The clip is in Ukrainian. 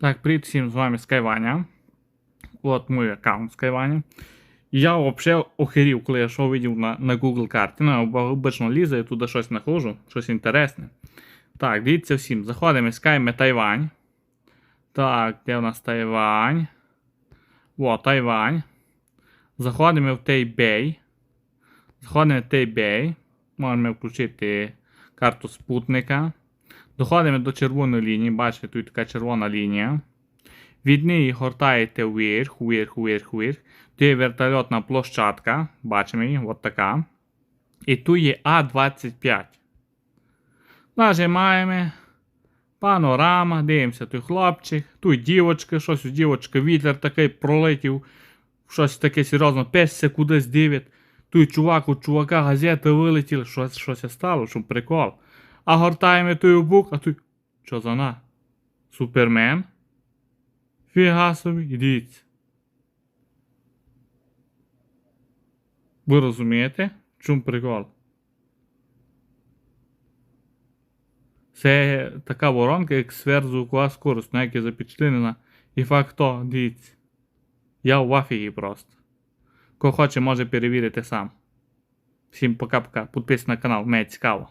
Так, привіт всім, з вами Скайваня. От мій аккаунт Скайваня. Я взагалі охерів, коли я що видів на, на Google карті. Ну, обично лізаю, я туди щось знаходжу, щось інтересне. Так, дивіться всім. Заходимо, скаємо Тайвань. Так, де у нас Тайвань? О, Тайвань. Заходимо в Тейбей. Заходимо в Тейбей. Можемо включити карту спутника. Доходимо до червоної лінії, бачите, тут така червона лінія. Від неї гортаєте вверх, вверх, вверх, вверх. Тут є вертольотна площадка, бачимо її, от така. І тут є А25. Нажимаємо. Панорама, дивимося, тут хлопчик, тут дівочка, щось у дівочки, вітер такий пролетів, щось таке серйозно, песся кудись дивить. Тут чувак, у чувака газети вилетіли, щось, щось стало, що прикол. А гортаємо той бук, а тут. Що за на? Супермен? Фіга собі, ідіть. Ви розумієте? Чому прикол? Це така воронка, як сверхзвукова скорость, на якій запечатлена. І факт то. Я в афігі просто. Хто хоче, може перевірити сам. Всім пока-пока. Підписуйтесь на канал, мені цікаво.